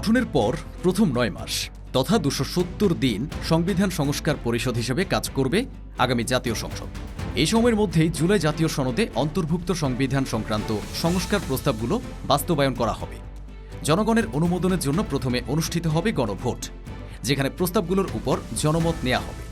গঠনের পর প্রথম নয় মাস, তথা দুশো সত্তর দিন সংবিধান সংস্কার পরিষদ হিসেবে কাজ করবে আগামী জাতীয় সংসদ। এই সময়ের মধ্যেই জুলাই জাতীয় সনদে অন্তর্ভুক্ত সংবিধান সংক্রান্ত সংস্কার প্রস্তাবগুলো বাস্তবায়ন করা হবে। জনগণের অনুমোদনের জন্য প্রথমে অনুষ্ঠিত হবে গণভোট, যেখানে প্রস্তাবগুলোর উপর জনমত নেওয়া হবে।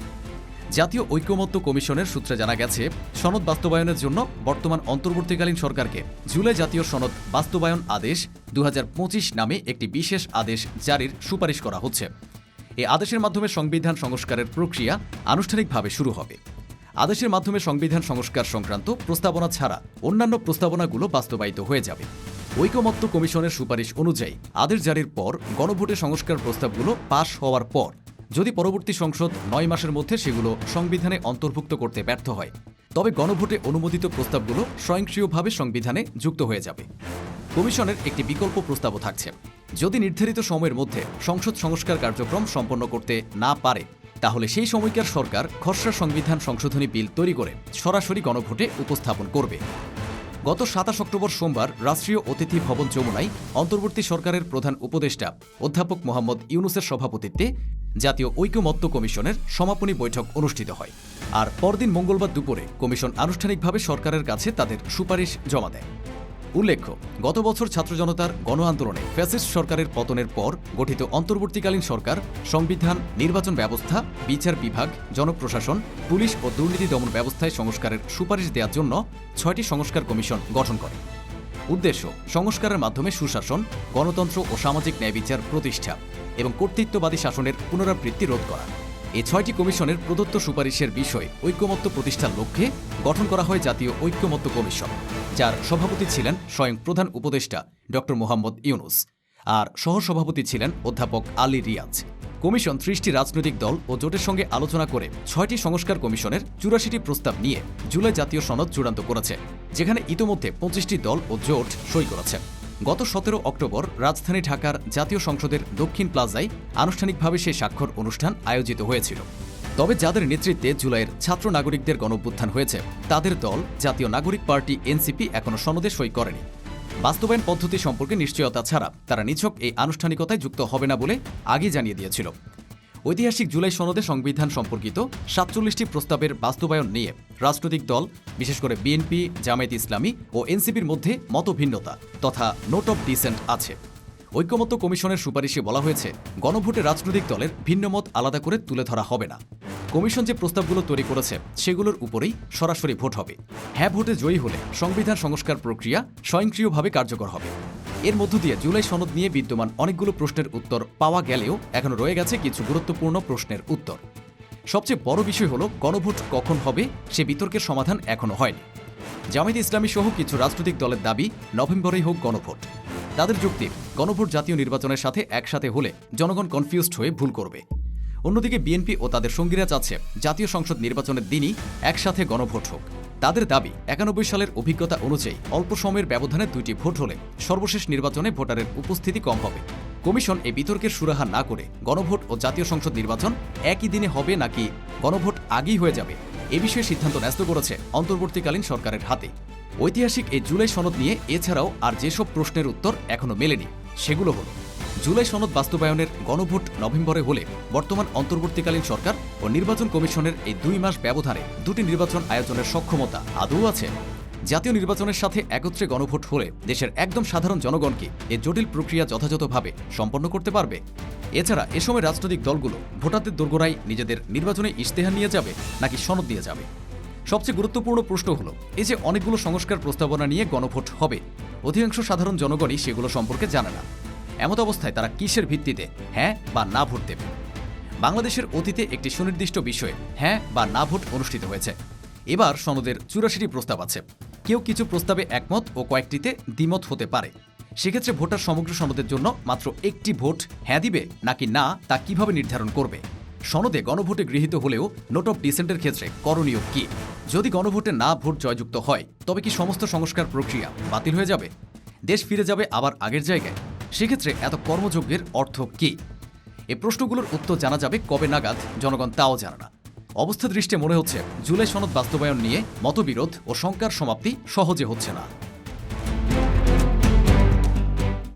জাতীয় ঐক্যমত্য কমিশনের সূত্রে জানা গেছে, সনদ বাস্তবায়নের জন্য বর্তমান অন্তর্বর্তীকালীন সরকারকে জুলাই জাতীয় সনদ বাস্তবায়ন আদেশ দু হাজার পঁচিশ নামে একটি বিশেষ আদেশ জারির সুপারিশ করা হচ্ছে। এই আদেশের মাধ্যমে সংবিধান সংস্কারের প্রক্রিয়া আনুষ্ঠানিকভাবে শুরু হবে। আদেশের মাধ্যমে সংবিধান সংস্কার সংক্রান্ত প্রস্তাবনা ছাড়া অন্যান্য প্রস্তাবনাগুলো বাস্তবায়িত হয়ে যাবে। ঐকমত্য কমিশনের সুপারিশ অনুযায়ী আদেশ জারির পর গণভোটে সংস্কার প্রস্তাবগুলো পাশ হওয়ার পর যদি পরবর্তী সংসদ নয় মাসের মধ্যে সেগুলো সংবিধানে অন্তর্ভুক্ত করতে ব্যর্থ হয়, তবে গণভোটে অনুমোদিত প্রস্তাবগুলো স্বয়ংক্রিয়ভাবে সংবিধানে যুক্ত হয়ে যাবে। কমিশনের একটি বিকল্প প্রস্তাবও থাকছে। যদি নির্ধারিত সময়ের মধ্যে সংসদ সংস্কার কার্যক্রম সম্পন্ন করতে না পারে, তাহলে সেই সময়কার সরকার খসড়া সংবিধান সংশোধনী বিল তৈরি করে সরাসরি গণভোটে উপস্থাপন করবে। গত সাতাশ অক্টোবর সোমবার রাষ্ট্রীয় অতিথি ভবন যমুনায় অন্তর্বর্তী সরকারের প্রধান উপদেষ্টা অধ্যাপক মোহাম্মদ ইউনুসের সভাপতিত্বে জাতীয় ঐক্যমত্য কমিশনের সমাপনী বৈঠক অনুষ্ঠিত হয়। আর পরদিন মঙ্গলবার দুপুরে কমিশন আনুষ্ঠানিকভাবে সরকারের কাছে তাদের সুপারিশ জমা দেয়। উল্লেখ্য, গত বছর ছাত্র জনতার গণ আন্দোলনে ফ্যাসিস্ট সরকারের পতনের পর গঠিত অন্তর্বর্তীকালীন সরকার, সংবিধান, নির্বাচন ব্যবস্থা, বিচার বিভাগ, জনপ্রশাসন, পুলিশ ও দুর্নীতি দমন ব্যবস্থায় সংস্কারের সুপারিশ দেওয়ার জন্য ছয়টি সংস্কার কমিশন গঠন করে। উদ্দেশ্য, সংস্কারের মাধ্যমে সুশাসন, গণতন্ত্র ও সামাজিক ন্যায় বিচার প্রতিষ্ঠা এবং কর্তৃত্ববাদী শাসনের পুনরাবৃত্তি রোধ করা। এই ছয়টি কমিশনের প্রদত্ত সুপারিশের বিষয়ে ঐক্যমত্য প্রতিষ্ঠার লক্ষ্যে গঠন করা হয় জাতীয় ঐক্যমত্য কমিশন, যার সভাপতি ছিলেন স্বয়ং প্রধান উপদেষ্টা ড মোহাম্মদ ইউনুস, আর সহসভাপতি ছিলেন অধ্যাপক আলী রিয়াজ। কমিশন ত্রিশটি রাজনৈতিক দল ও জোটের সঙ্গে আলোচনা করে ছয়টি সংস্কার কমিশনের চুরাশিটি প্রস্তাব নিয়ে জুলাই জাতীয় সনদ চূড়ান্ত করেছে, যেখানে ইতোমধ্যে পঁচিশটি দল ও জোট সই করেছে। গত সতেরো অক্টোবর রাজধানী ঢাকার জাতীয় সংসদের দক্ষিণ প্লাজায় আনুষ্ঠানিকভাবে সেই স্বাক্ষর অনুষ্ঠান আয়োজিত হয়েছিল। তবে যাদের নেতৃত্বে জুলাইয়ের ছাত্র নাগরিকদের গণঅভ্যুত্থান হয়েছে, তাদের দল জাতীয় নাগরিক পার্টি এনসিপি এখনও সনদে সই করেনি। বাস্তবায়ন পদ্ধতি সম্পর্কে নিশ্চয়তা ছাড়া তারা নিছক এই আনুষ্ঠানিকতায় যুক্ত হবে না বলে আগে জানিয়ে দিয়েছিল। ঐতিহাসিক জুলাই সনদে সংবিধান সম্পর্কিত সাতচল্লিশটি প্রস্তাবের বাস্তবায়ন নিয়ে রাজনৈতিক দল, বিশেষ করে বিএনপি, জামায়াত ইসলামী ও এনসিপির মধ্যে মতভিন্নতা তথা নোট অফ ডিসেন্ট আছে। ঐক্যমত্য কমিশনের সুপারিশে বলা হয়েছে, গণভোটে রাজনৈতিক দলের ভিন্নমত আলাদা করে তুলে ধরা হবে না। কমিশন যে প্রস্তাবগুলো তৈরি করেছে, সেগুলোর উপরেই সরাসরি ভোট হবে। হ্যাঁ ভোটে জয়ী হলে সংবিধান সংস্কার প্রক্রিয়া স্বয়ংক্রিয়ভাবে কার্যকর হবে। এর মধ্য দিয়ে জুলাই সনদ নিয়ে বিদ্যমান অনেকগুলো প্রশ্নের উত্তর পাওয়া গেলেও এখনও রয়ে গেছে কিছু গুরুত্বপূর্ণ প্রশ্নের উত্তর। সবচেয়ে বড় বিষয় হলো, গণভোট কখন হবে সে বিতর্কের সমাধান এখনও হয়নি। জামায়াত ইসলামী সহ কিছু রাজনৈতিক দলের দাবি, নভেম্বরেই হোক গণভোট। তাদের যুক্তি, গণভোট জাতীয় নির্বাচনের সাথে একসাথে হলে জনগণ কনফিউজড হয়ে ভুল করবে। অন্যদিকে বিএনপি ও তাদের সঙ্গীরা চাচ্ছে জাতীয় সংসদ নির্বাচনের দিনই একসাথে গণভোট হোক। তাদের দাবি, একানব্বই সালের অভিজ্ঞতা অনুযায়ী অল্প সময়ের ব্যবধানে দুইটি ভোট হলে সর্বশেষ নির্বাচনে ভোটারের উপস্থিতি কম হবে। কমিশন এই বিতর্কের সুরাহা না করে গণভোট ও জাতীয় সংসদ নির্বাচন একই দিনে হবে নাকি গণভোট আগেই হয়ে যাবে? এ বিষয়ে সিদ্ধান্ত ন্যস্ত করেছে অন্তর্বর্তীকালীন সরকারের হাতে। ঐতিহাসিক এই জুলাই সনদ নিয়ে এছাড়াও আর যেসব প্রশ্নের উত্তর এখনও মেলেনি, সেগুলো হলো জুলাই সনদ বাস্তবায়নের গণভোট নভেম্বরে হলে বর্তমান অন্তর্বর্তীকালীন সরকার ও নির্বাচন কমিশনের এই দুই মাস ব্যবধানে দুটি নির্বাচন আয়োজনের সক্ষমতা আদৌ আছে? জাতীয় নির্বাচনের সাথে একত্রে গণভোট হলে দেশের একদম সাধারণ জনগণকে এ জটিল প্রক্রিয়া যথাযথভাবে সম্পন্ন করতে পারবে? এছাড়া এ সময় রাজনৈতিক দলগুলো ভোটারদের দোরগোড়ায় নিজেদের নির্বাচনে ইশতেহার নিয়ে যাবে নাকি সনদ দিয়ে যাবে? সবচেয়ে গুরুত্বপূর্ণ প্রশ্ন হলো, এই যে অনেকগুলো সংস্কার প্রস্তাবনা নিয়ে গণভোট হবে, অধিকাংশ সাধারণ জনগণই সেগুলো সম্পর্কে জানে না। এমত অবস্থায় তারা কিসের ভিত্তিতে হ্যাঁ বা না ভোট দেবে? বাংলাদেশের অতীতে একটি সুনির্দিষ্ট বিষয়ে হ্যাঁ বা না ভোট অনুষ্ঠিত হয়েছে। এবার সনদের চুরাশিটি প্রস্তাব আছে। কেউ কিছু প্রস্তাবে একমত ও কয়েকটিতে দ্বিমত হতে পারে। সেক্ষেত্রে ভোটার সমগ্র সনদের জন্য মাত্র একটি ভোট হ্যাঁ দিবে নাকি না তা কীভাবে নির্ধারণ করবে? সনদে গণভোটে গৃহীত হলেও নোট অফ ডিসেন্টের ক্ষেত্রে করণীয় কি? যদি গণভোটে না ভোট জয়যুক্ত হয়, তবে কি সমস্ত সংস্কার প্রক্রিয়া বাতিল হয়ে যাবে? দেশ ফিরে যাবে আবার আগের জায়গায়? সেক্ষেত্রে এত কর্মযজ্ঞের অর্থ কী? এ প্রশ্নগুলোর উত্তর জানা যাবে কবে নাগাদ, জনগণ তাও জানে না। অবস্থা দৃষ্টে মনে হচ্ছে, জুলাই সনদ বাস্তবায়ন নিয়ে মতবিরোধ ও শঙ্কার সমাপ্তি সহজে হচ্ছে না।